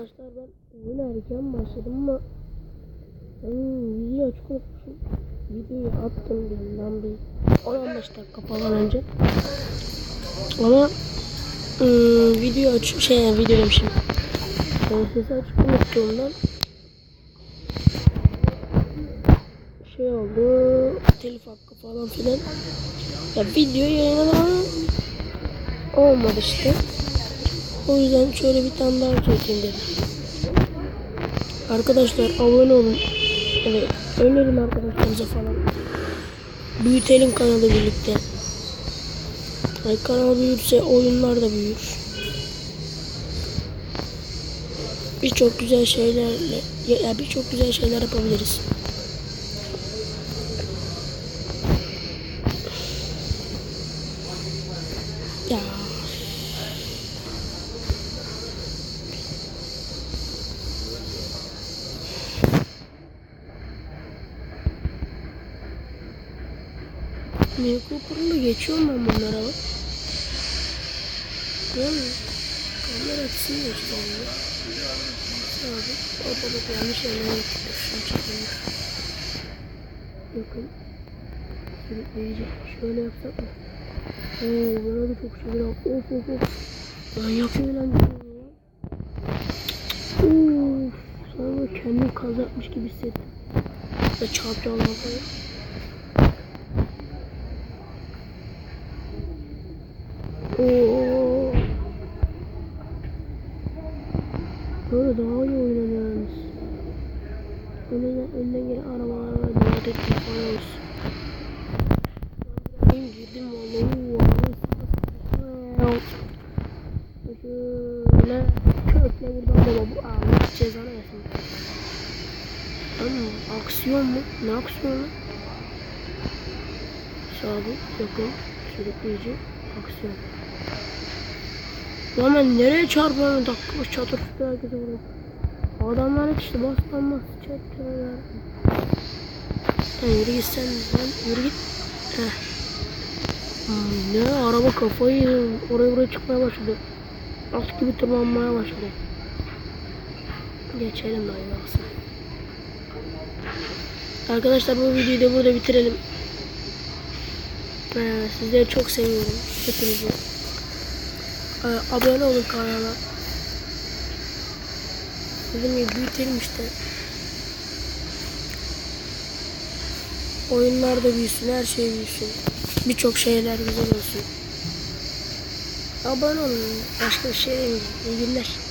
Arkadaşlar ben oyun erken başladım ama ben video açık unutmuşum. Videoyu attım bundan bir 10-15 dakika falan önce. Ama ıı, video açık şey yani video demişim. Yani sesi açık unuttuğumdan şey oldu telif hakkı falan filan. Ya video yayınladım ama olmadı işte. O yüzden şöyle bir tane daha çekeyim dedim. Arkadaşlar abone olun. Evet, önerin arkadaşlarınıza falan. Büyütelim kanalı birlikte. Yani kanal büyürse oyunlar da büyür. Birçok güzel şeylerle ya ya birçok güzel şeyler yapabiliriz. Ya Mini Cooper'la geçiyorum ben bunlara bak. Değil mi? Kamera açısını gösteriyor. Abi, hop hop hop yanlış yerlere yapıyorsun. Çekilmiş. Bakın. Sürükleyici. Şöyle yapsak mı? Oo, burada da çok var. Of of of. Manyak eğlenceli ya. Of. Sonra kendimi kazatmış gibi hissettim. Ve çarpacağım falan. Oo. Böyle daha iyi oynanıyoruz. Önüne, önüne gelen arabalar var. Dikkat falan olsun. Ben girdim. Vallahi. Şöyle kökle buradan baba bu Allah cezanı versin. Ama aksiyon mu? Ne aksiyonu? Sabit, yakın, sürükleyici, aksiyon. Lan ben nereye çarpıyorum? Dakika çatır herkese vuruyorum. Adamlar hep işte baslanmaz. Çatır ya. Sen yürü git sen. Sen yürü git. Heh. Ne araba kafayı. Oraya buraya çıkmaya başladı. At gibi tırmanmaya başladı. Geçelim dayı baksın. Arkadaşlar bu videoyu da burada bitirelim. Ee, sizleri çok seviyorum. Hepinizi. Ee, abone olun kanala. Dediğim gibi büyütelim işte. Oyunlar da büyüsün, her şey büyüsün. Birçok şeyler güzel olsun. Abone olun. Başka bir şey demeyeyim. İyi günler.